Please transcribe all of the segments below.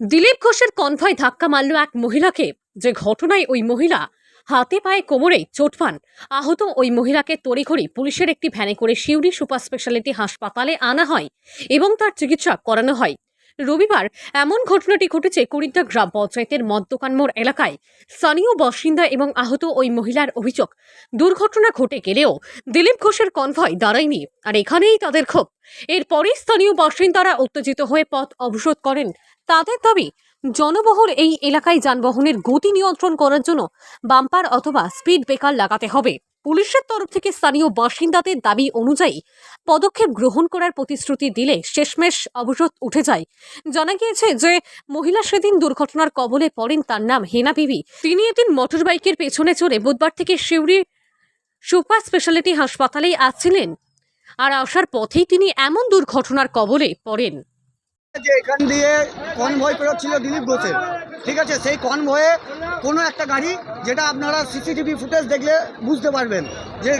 দিলীপ ঘোষের কনভয় ধাক্কা মারল এক মহিলাকে। যে ঘটনায় ওই মহিলা হাতে পায়ে কোমরে চোট পান। আহত ওই মহিলাকে তড়িঘড়ি পুলিশের একটি ভ্যানে করে শিউরি সুপার স্পেশালিটি হাসপাতালে আনা হয় এবং তার চিকিৎসা করানো হয়। রবিবার এমন ঘটনাটি ঘটেছে কুড়িটা গ্রাম পঞ্চায়েতের মদ্যকান মোড় এলাকায়। স্থানীয় বাসিন্দা এবং আহত ওই মহিলার অভিযোগ, দুর্ঘটনা ঘটে গেলেও দিলীপ ঘোষের কনভয় দাঁড়ায়নি আর এখানেই তাদের ক্ষোভ। এরপরে স্থানীয় বাসিন্দারা উত্তেজিত হয়ে পথ অবরোধ করেন। তাদের দাবি, জনবহুল এই এলাকায় যানবাহনের গতি নিয়ন্ত্রণ করার জন্য বাম্পার অথবা স্পিড ব্রেকার লাগাতে হবে। পুলিশের তরফ থেকে স্থানীয় বাসিন্দাদের দাবি অনুযায়ী পদক্ষেপ গ্রহণ করার প্রতিশ্রুতি দিলে শেষমেশ অবরোধ উঠে যায়। জানা গিয়েছে যে, মহিলা সেদিন দুর্ঘটনার কবলে পড়েন তার নাম হেনা বিবি। তিনি এদিন মোটরবাইকের পেছনে চড়ে বুধবার থেকে শিউরি সুপার স্পেশালিটি হাসপাতালেই আসছিলেন আর আসার পথেই তিনি এমন দুর্ঘটনার কবলে পড়েন। যে এখান দিয়ে কনভয় পেরোচ্ছিল দিলীপ ঘোষের। ঠিক আছে? সেই কনভয়ে কোনো একটা গাড়ি যেটা আপনারা সিসিটিভি ফুটেজ দেখলে বুঝতে পারবেন যে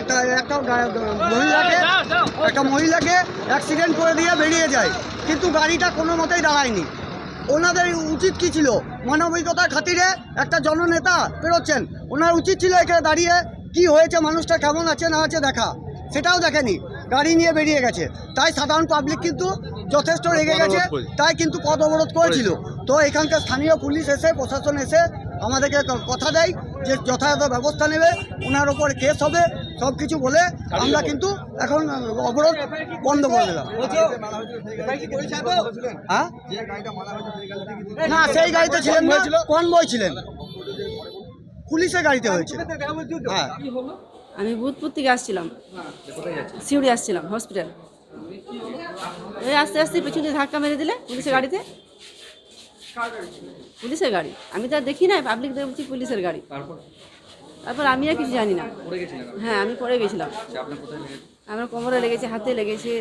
একটা মহিলাকে একটা মহিলাকে অ্যাক্সিডেন্ট করে দিয়ে বেরিয়ে যায়। কিন্তু গাড়িটা কোনো মতেই দাঁড়ায়নি। ওনাদের উচিত কি ছিল? মানবিকতার খাতিরে একটা জননেতা পেরোচ্ছেন ওনার উচিত ছিল এখানে দাঁড়িয়ে কি হয়েছে, মানুষটা কেমন আছে, না আছে দেখা। সেটাও দেখেনি। গাড়ি নিয়ে বেরিয়ে গেছে। তাই সাধারণ পাবলিক কিন্তু যথেষ্ট রেগে গেছে তাই কিন্তু পথ অবরোধ করেছিল তো এখানকার স্থানীয় পুলিশ এসে প্রশাসন এসে আমাদেরকে কথা দেয় যে যথাযথ ব্যবস্থা নেবে ওনার ওপর কেস হবে সব কিছু বলে আমরা কিন্তু এখন অবরোধ বন্ধ করে দিলাম। হ্যাঁ? না সেই গাড়িতে ছিলেন না কনভয় ছিলেন। পুলিশের গাড়িতে হয়েছে হ্যাঁ। আমি বুধপুর থেকে আসছিলাম। সিউড়ি আসছিলাম হসপিটাল। আস্তে আস্তে পেছনে ধাক্কা মেরে দিলে পুলিশের গাড়িতে? পুলিশের গাড়ি? আমি তো আর দেখি না পাবলিক দেখছি পুলিশের গাড়ি। তারপর? আমি আর কিছু জানি না। হ্যাঁ আমি পড়ে গেছিলাম। আমার কোমরে লেগেছে হাতে লেগেছে।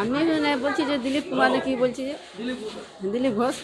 আমি মানে বলছি যে দিলীপ কুমার কি বলছি যে? দিলীপ ঘোষ।